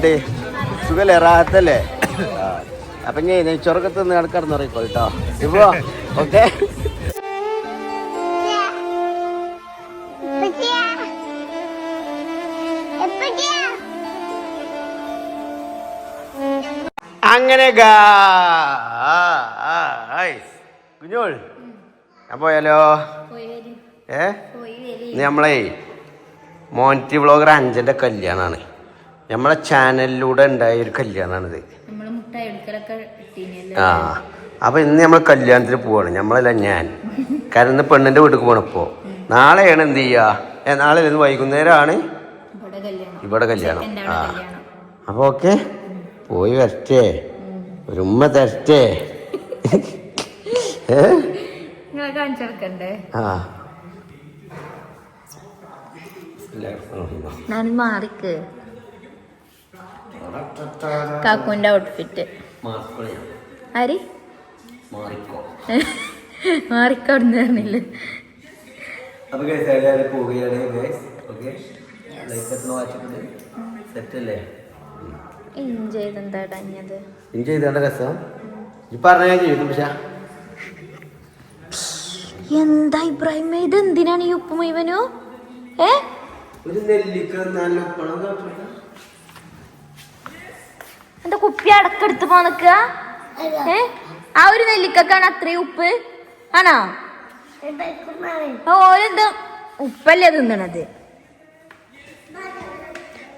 Birthday സുഖല്ലേ റാഹത്തല്ലേ ആ. അപ്പൊ ഞാൻ നെയ്ച്ചോറൊക്കെ കിടക്കാറെന്ന് കിടന്നുറങ്ങിക്കോ കേട്ടോ. ഇപ്പോ ഓക്കെ? അങ്ങനെ കുഞ്ഞോൾ ഞാൻ പോയാലോ? ഏ? നമ്മളേ നമ്മളെ മോന്റി വ്ളോഗർ അഞ്ചന്റെ കല്യാണമാണ് നമ്മളെ ചാനലിലൂടെ ഉണ്ടായ ഒരു കല്യാണമാണിത് ആ അപ്പൊ ഇന്ന് നമ്മൾ കല്യാണത്തിന് പോവാണ്. നമ്മളല്ല ഞാൻ. കാരണം ഇന്ന് പെണ്ണിന്റെ വീട്ടിൽ പോകണം ഇപ്പോ. നാളെയാണ് എന്ത് ചെയ്യാ? നാളെ ഇന്ന് വൈകുന്നേരമാണ് ഇവിടെ കല്യാണം. ഇവിടെ കല്യാണം. ചെക്കന്റെ ആ. അവിടെ അപ്പൊ ഓക്കെ. പോയി വരട്ടെ. ഒരു ഉമ്മ തരട്ടെ. ആ. ഞാൻ മാറിക്ക്. കാക്കുവിന്റെ ഔട്ട്ഫിറ്റ് ആര്? മാറിക്കോ. പറഞ്ഞില്ല? എൻജോയ് ചെയ്തേണ്ട രസം? പറഞ്ഞ ചെയ്തു പക്ഷെ. എന്താ ഇബ്രാഹിം? ഇത് എന്തിനാണ് ഈ ഉപ്പ് മുഴുവനോ? ഏ? ഒരു നെല്ലിക്ക നല്ല ഉപ്പണം എന്താ കുപ്പി അടക്കെടുത്ത് പോ നിക്ക ഏ? ആ ഒരു നെല്ലിക്കാണ് അത്രയും ഉപ്പ്. ആണോ? ഓരെന്താ ഉപ്പല്ലേ തിന്നണത്?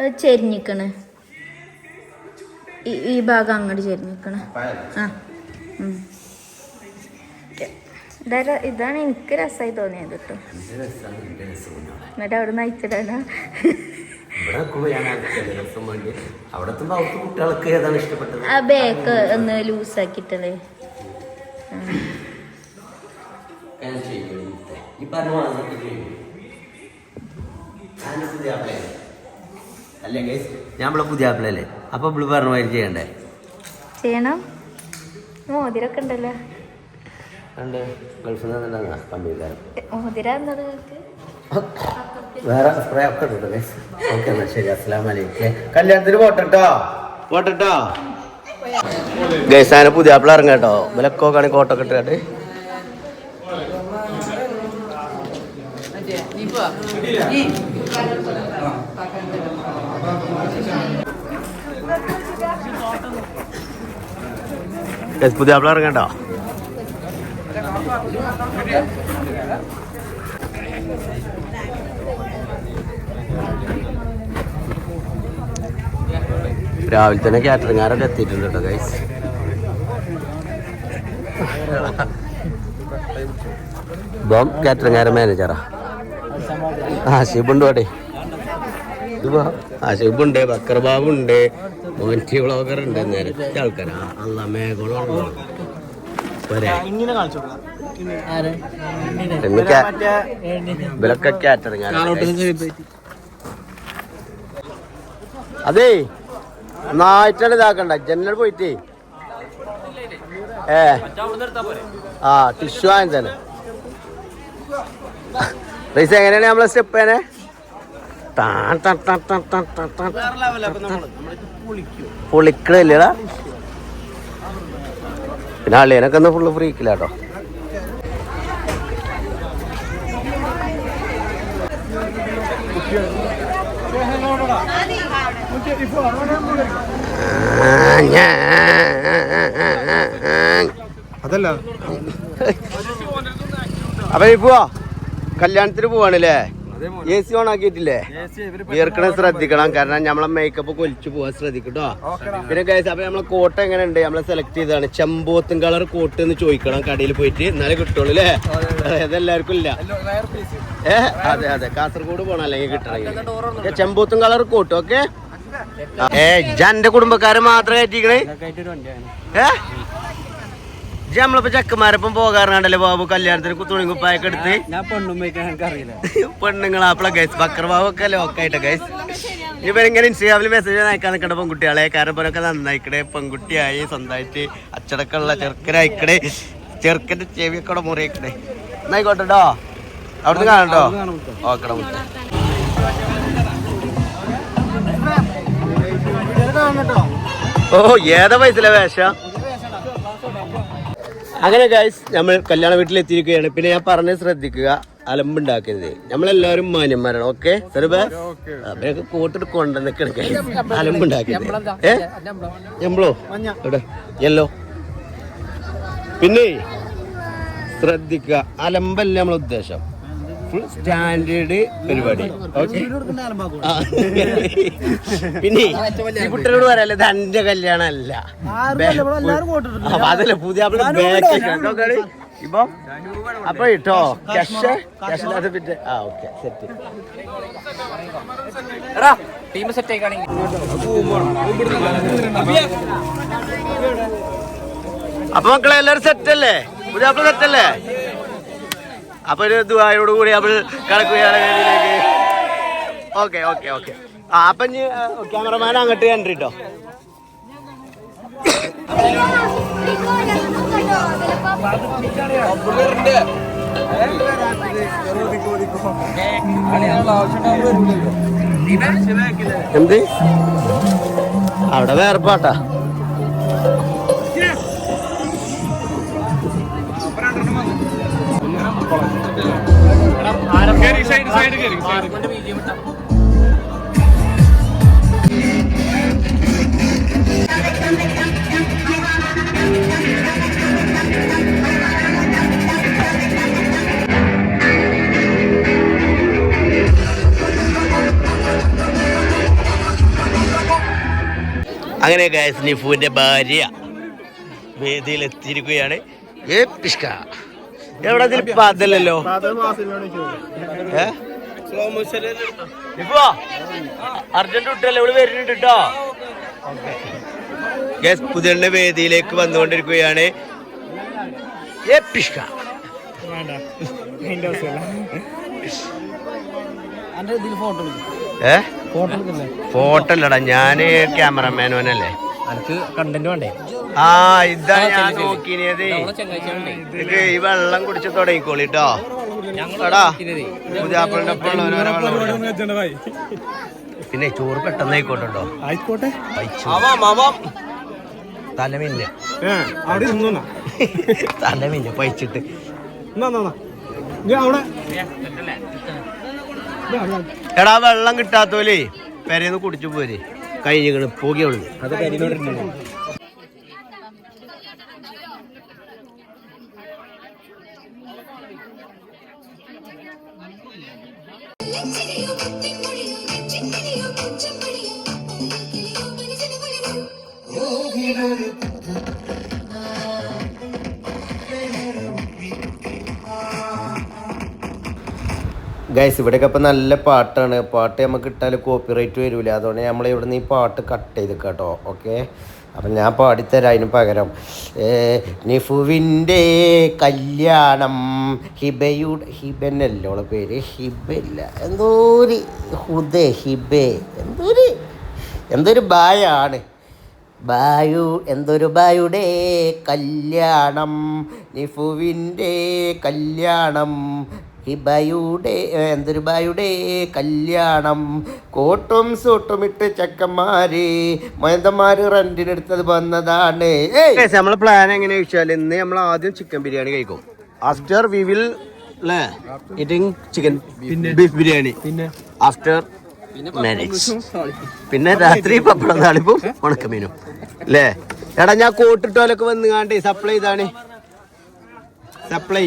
അത് ചെരിഞ്ഞിക്കണ്. ഈ- ഭാഗം അങ്ങോട്ട് ചെരിഞ്ഞിക്കണ്. ആ ഇതാണ് എനിക്ക് രസമായി തോന്നിയത് കേട്ടോ എന്നിട്ട് അവിടെ നിന്ന് അയച്ചിടാനാ? ഇവിടെ നിൽക്കുമ്പോ ഞാൻ രസം വേണ്ടി അവിടെ എത്തുമ്പോ അവർക്ക് കുട്ടികൾക്ക് ഏതാണ് ഇഷ്ടപ്പെട്ടത്? ആ ബേക്ക് ഒന്ന് ഈ പറഞ്ഞ പുതിയ ആപ്പിളല്ലേ അല്ലേ ഗൈസ് ഞാൻ ഇവിടെ പുതിയ ആപ്പിളല്ലേ അപ്പൊ ഇവിടെ പറഞ്ഞ മാതിരി ചെയ്യണ്ടേ? ചെയ്യണം. മോതിരൊക്കെ ഉണ്ടല്ലോ. ഗൾഫിൽ നിന്നുണ്ടാ കമ്പിക്കാരൻ മോതിര എന്നത് വേറെ സ്പ്രേ ഒക്കെ ഗൈസ് ഓക്കെ എന്നാ ശരി. അസ്സാം വലൈക്കും കല്യാണത്തിന് പോട്ടോ പോട്ടോ ഗൈസാന പുതിയ ആപ്പിൾ ഇറങ്ങാട്ടോ വിലക്കോ കാണി കോട്ടൊക്കെ ഗൈസ് പുതിയ ആപ്പിൾ ഇറങ്ങാട്ടോ രാവിലെ തന്നെ കാറ്ററിംഗാരൊക്കെ എത്തിയിട്ടുണ്ട് കേട്ടോ ഗൈസ് ബോം കാറ്ററിംഗാര മാനേജറാ ആ. ഷിബുണ്ട് ഷിബു ആ ഷിബുണ്ട് ബക്കർ ബാബു ഉണ്ട് മോന്റി വ്ളോഗർ ഉണ്ട് നേരത്തെ ആൾക്കാരാ. അല്ല മേഘോളം ഇവരൊക്കെ കാറ്ററിംഗ് അതേ നായിട്ടാണ് ഇതാക്കണ്ട. ജനൽ പോയിട്ട്. ഏ. ആ ടിഷ്യൂ വാങ്ങിച്ചാണ് പൈസ എങ്ങനെയാണ് നമ്മളെ സ്റ്റെപ്പ് തന്നെ പൊളിക്കണില്ലടാ പിന്നെ അള്ളിയനൊക്കെ ഒന്ന് ഫുള്ള് ഫ്രീക്കില്ല കേട്ടോ അതല്ല. അപ്പൊ ഇപ്പോ കല്യാണത്തിന് പോവാണല്ലേ? എ സി ഓൺ ആക്കിയിട്ടില്ലേ? വിയർക്കണ ശ്രദ്ധിക്കണം. കാരണം നമ്മളെ മേക്കപ്പ് കൊലിച്ചു പോവാൻ ശ്രദ്ധിക്കട്ടോ. പിന്നെ കേസ് അപ്പൊ നമ്മളെ കോട്ട് എങ്ങനെ ഉണ്ട് നമ്മളെ സെലക്ട് ചെയ്താണ് ചെമ്പോത്തും കളർ കോട്ട് എന്ന് ചോദിക്കണം കടയിൽ പോയിട്ട്. എന്നാലേ കിട്ടുള്ളൂ അല്ലേ? അതെല്ലാവർക്കും ഇല്ല. ഏഹ് അതെ അതെ. കാസർഗോഡ് പോകണം അല്ലെങ്കിൽ കിട്ടണമെങ്കിൽ. ചെമ്പോത്തും കളർ കോട്ട് ഓക്കെ ഏ ജന്റെ കുടുംബക്കാരെ മാത്രമേ കയറ്റിക്കണേ? ഏ? നമ്മളിപ്പോ ചെക്കന്മാരൊപ്പം പോകാറുണ്ടല്ലേ ബാബു? കല്യാണത്തിന് തുണി കുപ്പായൊക്കെ എടുത്ത്? പെണ്ണുങ്ങളാപ്പിള ഗൈസ് ബക്കർ ബാബൊക്കെ ഒക്കെ ലോക്കായിട്ട് ഗൈസ് ഇപ്പൊ ഇങ്ങനെ ഇൻസ്റ്റാഗ്രാമിൽ മെസ്സേജ് അയക്കാൻ നിൽക്കണ്ട പെൺകുട്ടികളെ. കാരണം പോലൊക്കെ നന്നായിക്കണേ. പെൺകുട്ടിയായി സ്വന്തമായിട്ട് അച്ചടക്കമുള്ള ചെറുക്കനായിക്കണേ. ചെറുക്കന്റെ ചെവിയൊക്കെ കൂടെ മുറിയിക്കണേ. എന്നായിക്കോട്ടെട്ടോ. അവിടുന്ന് കാണട്ടോ. ഓക്കെ ഓ ഏതാ പൈസ വേഷം? അങ്ങനെ ഗൈസ് നമ്മൾ കല്യാണ വീട്ടിൽ എത്തിയിരിക്കുകയാണ് പിന്നെ ഞാൻ പറഞ്ഞ് ശ്രദ്ധിക്കുക അലമ്പുണ്ടാക്കരുത്. നമ്മളെല്ലാവരും മാന്യന്മാരാണ് ഓക്കെ സെറുബേ അവരൊക്കെ കോട്ടിട്ട് കൊണ്ടുവന്നിക്കാണ് ഗൈസ് അലമ്പുണ്ടാക്കരുത്. ഏ? ഞമ്മളോ എവിടെ? യെല്ലോ പിന്നെ ശ്രദ്ധിക്കുക അലമ്പല്ല നമ്മളെ ഉദ്ദേശം. ഫുൾ സ്റ്റാൻഡേർഡ് പരിപാടി. ഓക്കെ പിന്നെ ഈ കുട്ടികളോട് പറയാലോ ഇത് എന്റെ കല്യാണം? അല്ല അപ്പൊ അതല്ല പുതിയ ബാക്ക് ഇപ്പൊ അപ്പൊ ഇട്ടോ? ക്യാഷ് ക്യാഷ് പിന്നെ ആ ഓക്കെ സെറ്റ് ടീം സെറ്റ് ആയിക്കാണെങ്കിൽ. അപ്പൊ മക്കളെ എല്ലാരും സെറ്റ് അല്ലേ? പുതിയ സെറ്റ് അല്ലേ? അപ്പൊ ഒരു ദുബായോട് കൂടി കടക്കുകയാണ് വേദിയിലേക്ക്. Okay okay okay. ആ അപ്പൊ ക്യാമറമാൻ അങ്ങോട്ട് കണ്ടിട്ടോ എന്ത്? അവിടെ അങ്ങനെ ഗായസ് നിഫുവിന്റെ ഭാര്യ വേദിയിൽ എത്തിയിരിക്കുകയാണ് ഏ പിഷ്ക. എവിടെ? നിഫുവാ, അർജന്റ് കുട്ടിയല്ലേ ഇവിടെ വരുന്നുണ്ട് കേട്ടോ ഗസ് പുതിയ വേദിയിലേക്ക് വന്നുകൊണ്ടിരിക്കുകയാണ്. ഏ പിഷ്ക. ഏ? ഫോട്ടോ അല്ലടാ ഞാൻ ക്യാമറമാനോനല്ലേ എനിക്ക് കണ്ടന്റ് വേണ്ടേ? ആ ഇതാ ഞാൻ നോക്കിനത്. ഇത് ഈ വെള്ളം കുടിച്ച് തുടങ്ങിക്കോളിട്ടോ എടാ പുതിയാപ്പിളിന്റെ ഒപ്പം ഉള്ളവരെ പിന്നെ ചോറ് പെട്ടെന്ന് ആയിക്കോട്ടോ. ആയിക്കോട്ടെ തലമില്ല അവിടെ ഇരുന്നോന്നാ തലമില്ല പഴിച്ചിട്ട്. എടാ വെള്ളം കിട്ടാത്തോലേ പെരേന്ന് കുടിച്ചു പോരെ. കഴിഞ്ഞിക്കണ് അത് അവിടുന്ന് ഗൈസ് ഇവിടെയൊക്കെ ഇപ്പം നല്ല പാട്ടാണ്. പാട്ട് നമുക്ക് ഇട്ടാൽ കോപ്പി റൈറ്റ് വരില്ല അതുകൊണ്ട് നമ്മൾ ഇവിടെ നിന്ന് ഈ പാട്ട് കട്ട് ചെയ്ത് കേട്ടോ. ഓക്കെ അപ്പം ഞാൻ പാടിത്തരാം അതിന് പകരം. നിഫുവിന്റെ കല്യാണം ഹിബയുടെ ഹിബനല്ലോ പേര്? ഹിബല്ല എന്തോ ഒരു ഹുദേ ഹിബേ. എന്തോ ഒരു ബായാണ്. ബായു എന്തൊരു ബായുടെ കല്യാണം. നിഫുവിന്റെ കല്യാണം ഹിബയുടെ എന്തൊരുബായുടെ എന്തൊരു ബായുടെ? കല്യാണം. കോട്ടും സൂട്ടും ഇട്ട് ചെക്കന്മാര്. മൊയന്തന്മാര് റെന്റിനെടുത്തത് വന്നതാണ്. നമ്മളെ പ്ലാൻ എങ്ങനെയാ വെച്ചാൽ ഇന്ന് നമ്മൾ ആദ്യം ചിക്കൻ ബിരിയാണി കഴിക്കും. After we will eating chicken beef biryani. പിന്നെ? ആഫ്റ്റർ മാരേജ് പിന്നെ രാത്രി പപ്പടം താളിപ്പും ഉണക്കമീനും അല്ലേ എടാ ഞാൻ കോട്ടിട്ടോലൊക്കെ വന്നുകാണ്ടേ സപ്ലൈ ഇതാണ് സപ്ലൈ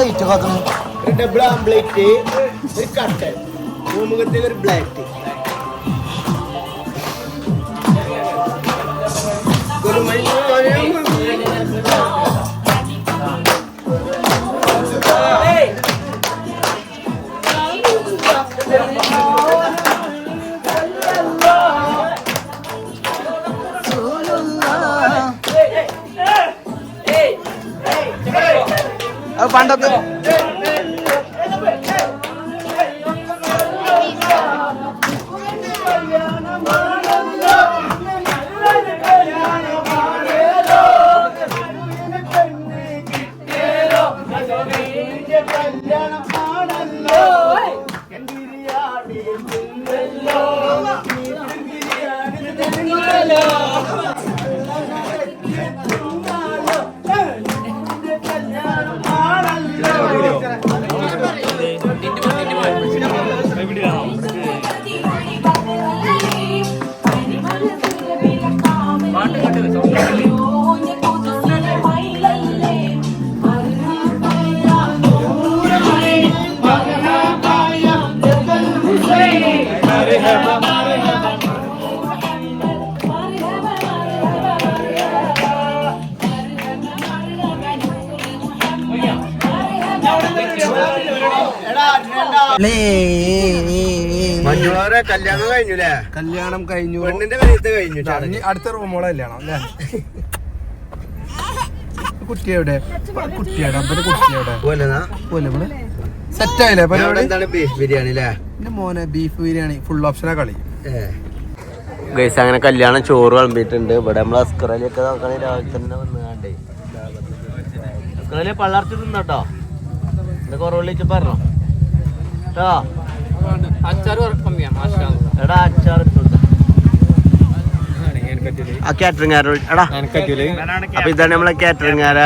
വെടിയൊക്കെ ഒരു ഡബിൾ ആംപ്ലേറ്റ് ഒരു കട്ടൻ ഭൂമുഖത്തിൽ ഒരു ബ്ലാക്ക് 看到这 മഞ്ജുളാറെ കല്യാണം കഴിഞ്ഞുല്ലേ കല്യാണം കഴിഞ്ഞു. പെണ്ണിന്റെ വരത്ത് കഴിഞ്ഞു അടുത്ത റൂമോളെ കല്യാണം അല്ലേ? കുട്ടിയെവിടെ കുട്ടിയുടെ അപ്പന്റെ കുട്ടി എവിടെ സെറ്റ് ആയില്ലേ? ബീഫ് ബിരിയാണി അല്ലേ? എന്റെ മോനെ ബീഫ് ബിരിയാണി ഫുൾ ഓപ്ഷനാ കളി. ഗൈസ് അങ്ങനെ കല്യാണം ചോറ് വിളമ്പിയിട്ടുണ്ട്. ഇവിടെ നമ്മൾ അസ്കറലിയൊക്കെ നോക്കണേ രാവിലെ തന്നെ വന്ന് കണ്ടേ. അസ്കറലി പള്ളർച്ച് തിന്നട്ടോ എന്റെ കുറവിളിച്ച് പറഞ്ഞോ. കേട്ടോ എടാ അച്ചാർ ആ കാറ്ററിംഗാരോ എടാ. അപ്പൊ ഇതാണ് നമ്മളെ കാറ്ററിംഗാര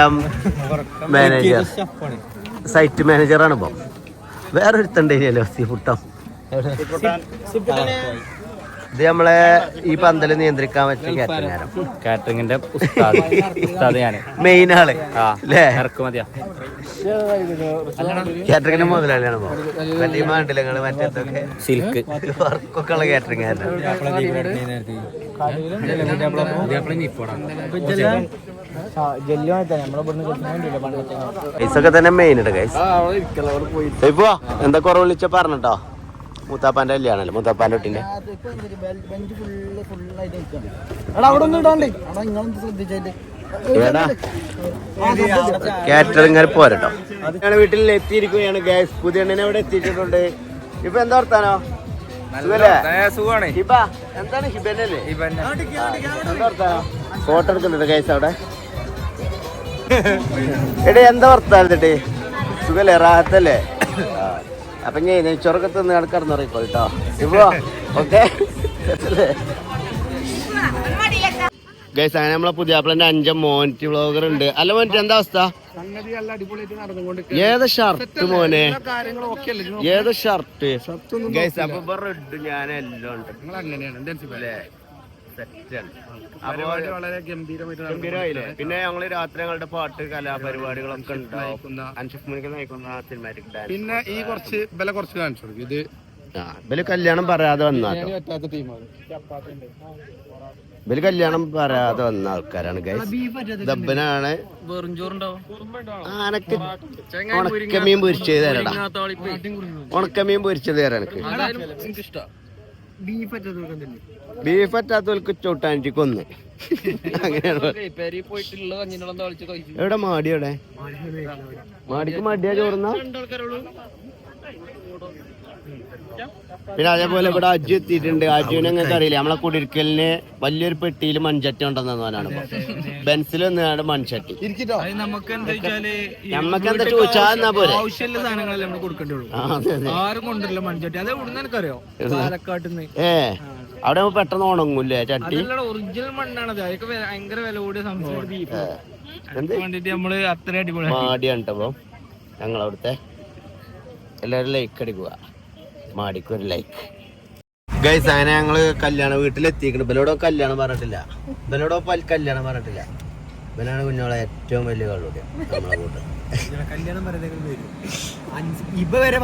മാനേജർ സൈറ്റ് മാനേജറാണ് ഇപ്പം. വേറെ ഒരുത്തണ്ടേനല്ലോ സീ ഫുട്ടം ഇത് നമ്മളെ ഈ പന്തൽ നിയന്ത്രിക്കാൻ പറ്റിയ കാറ്ററിംഗാരം കാറ്ററിംഗിന്റെ ഉസ്താദ്. ഉസ്താദ് ഞാൻ. മെയിൻ ആൾ. ആ അല്ലേ ഇറക്കുമതിയാ. കാറ്ററിംഗിന്റെ മുതലാളിയാണ് വലിയ നിങ്ങൾ മറ്റേതൊക്കെ സിൽക്ക് വർക്കൊക്കെ ഉള്ള പൈസ ഒക്കെ തന്നെ മെയിൻ ഇട ഗൈസ് ഇപ്പൊ എന്താ കുറവ് വിളിച്ച പറഞ്ഞിട്ടോ? മൂത്താപ്പാന്റെ കല്യാണല്ലേ? മൂത്താപ്പാന്റെ കുട്ടീന്റെ? കാറ്ററിംഗ് പോരട്ടോ. ഞാൻ വീട്ടിൽ എത്തിയിരിക്കുകയാണ് ഗ്യാസ് പുതിയ അവിടെ എത്തിയിട്ടുണ്ട്. ഇപ്പൊ എന്താ വർത്താനോ? സുഖല്ലേ? ഹിബ എന്താണ് ഹിബനല്ലേ? എന്താ വർത്താനോ? ഫോട്ടോ എടുക്കുന്നുണ്ട് ഗൈസ് അവിടെ. എടേ എന്താ വർത്താനത്തിട്ടേ? സുഖല്ലേ? റാഹത്തല്ലേ? ആ. അപ്പൊ ഞാൻ നെയ്ച്ചോറൊക്കെ തിന്ന് കിടന്നുറങ്ങിക്കോ കേട്ടോ ഇപ്പോ ഓക്കെ. ഗൈസ് അങ്ങനെ നമ്മളെ പുതിയ ആപ്പിളിന്റെ അഞ്ചം മോനിറ്റി വ്ളോഗർ ഉണ്ട്. അല്ല മോനിറ്റി എന്താ അവസ്ഥ? ഏത് ഷർട്ട് മോനെ? ഏത് ഷർട്ട്? ഗൈസ് അപ്പൊ റെഡ് ഞാൻ എല്ലാം ഉണ്ട്. സെറ്റാണ് അപ്പോൾ പരിപാടി വളരെ ഗംഭീരമായിട്ട്. ഗംഭീരമായില്ലേ? പിന്നെ ഞങ്ങൾ രാത്രി ഞങ്ങളുടെ പാട്ട് കലാപരിപാടികളൊക്കെ ഉണ്ടാവും. അൻഷിഫ് മുനിക്ക് നയിക്കുന്ന സിനിമാറ്റിക് ഡാൻസ് പിന്നെ ഈ കുറച്ച് വില കുറച്ച് കാണിച്ചു? കൊടുക്കും ഇത് ആ ഇവൽ കല്യാണം പറയാതെ വന്ന ഇവൽ കല്യാണം പറയാതെ വന്ന ആൾക്കാരാണ് ദബനാണ് ദബ്ബനാണ്. ആനക്ക് ഉണക്കമീൻ പൊരിച്ചത് തരടാ. ഉണക്കമീൻ പൊരിച്ചത് തരാം എനിക്ക്. ബീഫ് പറ്റാത്തവർക്ക് ചൂട്ടാനിക്ക് കൊന്ന് അങ്ങനെയാണ് എവിടെ മാടി എവിടെ മാടിക്ക് മടിയാ ചോറുന്ന? പിന്നെ അതേപോലെ ഇവിടെ അജു എത്തിയിട്ടുണ്ട്. അജുവിനെ നിങ്ങൾക്ക് അറിയില്ല? നമ്മളെ കുടിരിക്കലിന് വലിയൊരു പെട്ടിയിൽ മൺചട്ടി ഉണ്ടെന്നാണ് ബെൻസിൽ വന്നതാണ് മൺചട്ടി. ഇരിക്കട്ടോ. നമുക്ക് എന്താ വെച്ചാൽ നമ്മക്ക് എന്താ ചോദിച്ചാ എന്നാ പോലെ ആവശ്യമുള്ള സാധനങ്ങളല്ലേ നമ്മൾ ആരും കൊണ്ടുവരില്ല മൺചട്ടി. അത് എവിടുന്ന് എനിക്കറിയോ? പാലക്കാട്ടിന്ന്. ഏ അവിടെ പെട്ടെന്ന് ഉണങ്ങൂല്ലേ ചട്ടി? ഒറിജിനൽ മണ്ണാണത് അതൊക്കെ ഭയങ്കര വില കൂടിയ സംഭവം ഞങ്ങളവിടുത്തെ എല്ലാവരും ലൈക്ക് അടിക്കുക. മാടിക്ക് ഒരു ലൈക്ക് ഗൈസ് അങ്ങനെ ഞങ്ങൾ കല്യാണ വീട്ടിലെത്തിക്കണം ഇവലോടോ കല്യാണം പറഞ്ഞിട്ടില്ല. ഇവലോടോ കല്യാണം പറഞ്ഞിട്ടില്ല. ഇവനാണ് കുഞ്ഞോളെ ഏറ്റവും വലിയ കള്ളുകൂടി നമ്മളെ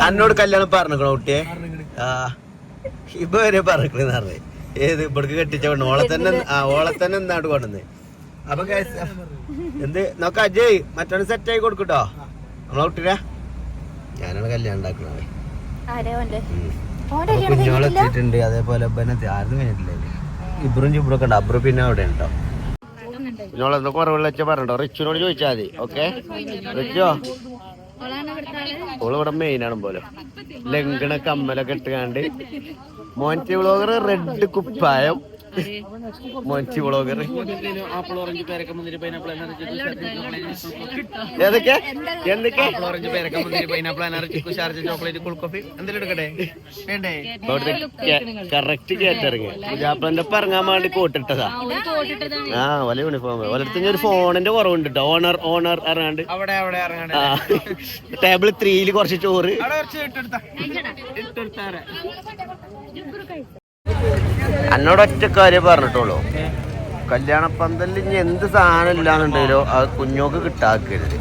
എന്നോട് കല്യാണം പറഞ്ഞിക്കണോ കുട്ടിയെ? ആ ഇപ്പൊ വരെ പറഞ്ഞിക്കണെന്ന് പറഞ്ഞു. ഏത് ഇവിടേക്ക് കെട്ടിച്ച പെണ്ണ്. ഓളെ തന്നെ ആ ഓളെ തന്നെ എന്താണ് കൊണ്ടുവന്ന്? അപ്പൊ എന്ത്? നോക്ക അജയ് മറ്റൊന്ന് സെറ്റ് ആയി കൊടുക്കട്ടോ നമ്മളെ കുട്ടിരാ ഞാനാണ് കല്യാണം ഉണ്ടാക്കണത്. ആരെ ഓന്റെ ഉം. ഓന്റെ അപ്പൊ കുഞ്ഞോളെ എത്തിയിട്ടുണ്ട്. അതേപോലെ ആരും ഇബ്രും ചിബ്രൊക്കെ ഉണ്ട്. അബ്രു പിന്നെ അവിടെ ഉണ്ടോ കുഞ്ഞോളെ എന്താ കുറവുള്ള പറഞ്ഞോ റിച്ചുനോട് ചോദിച്ചാൽ മതി. ഓക്കെ? റിച്ചോ? ഓൾ ഇവിടെ മെയിൻ ആണ് പോലെ. ലംഘന കമ്മലൊക്കെ ഇട്ടുകാണ്ട്. മോന്റി വ്ളോഗർ റെഡ് കുപ്പായം. മുന്തിരി പൈനാപ്പിൾ ഏതൊക്കെ? എന്തൊക്കെ? ഓറഞ്ച് പേരക്ക മുന്തിരി pineapple energy Sharjah chocolate cool coffee എന്തെങ്കിലും എടുക്കട്ടെ? വേണ്ടേ? കറക്റ്റ് കേറ്റിറങ്ങി പുജാപ്പന്റെ ഒപ്പം ഇറങ്ങാൻ വേണ്ടി കോട്ടിട്ടതാ. ആ വല യൂണിഫോം ഓലടുത്ത് ഒരു ഫോണിന്റെ കുറവുണ്ട് കേട്ടോ ഓണർ ഓണർ ഇറങ്ങാണ്ട്. ടേബിൾ ത്രീയിൽ കുറച്ച് ചോറ്. ഇട്ടെടുത്താ. ഇട്ടെടുത്താരെ എന്നോട് ഒറ്റ കാര്യം പറഞ്ഞിട്ടുള്ളൂ. കല്യാണ പന്തലിൽ ഇനി എന്ത് സാധനം ഇല്ലാന്നുണ്ടെങ്കിലോ അത് കുഞ്ഞോക്ക് കിട്ടാക്കരുത്?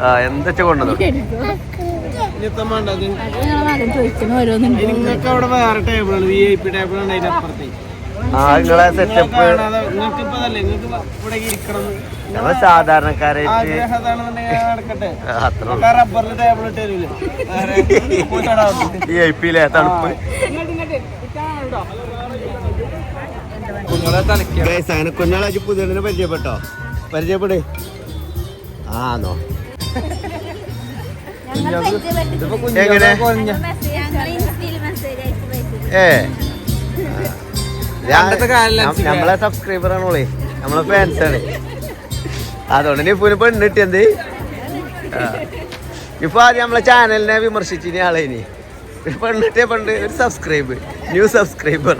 ആ. എന്താ കൊണ്ടത്? നിങ്ങൾക്ക് അവിടെ വേറെ ടേബിളാണ് വി ഐ പി ടേബിൾ ആണ് അതിന്റെ അപ്പുറത്തെ ആ നിങ്ങളെ സെറ്റപ്പ് നിങ്ങൾക്ക് ഇപ്പൊ നിങ്ങൾക്ക് ഇവിടെ ഇരിക്കണം. നമ്മൾ സാധാരണക്കാരായിട്ട്. ഈ ഐ തണുപ്പ്. കുഞ്ഞോളെ അങ്ങനെ പുതിയതിനെ പരിചയപ്പെട്ടോ? പരിചയപ്പെടേ. ആന്നോ എങ്ങനെ? ഏ. ഞാൻ- പണ്ടത്തെ കാലം നമ്മളെ സബ്സ്ക്രൈബർ ആണോളേ. നമ്മളെ ഫാൻസ് ആണ്. അതുകൊണ്ട് നീ ഇപ്പൊ പെണ്ണ് കിട്ടിയത് ഇപ്പൊ ആദ്യം നമ്മളെ ചാനലിനെ വിമർശിച്ചിനി ആളെ ഇനി. പെണ്ണിട്ടിയ പണ്ട് ഒരു സബ്സ്ക്രൈബ് ന്യൂ സബ്സ്ക്രൈബർ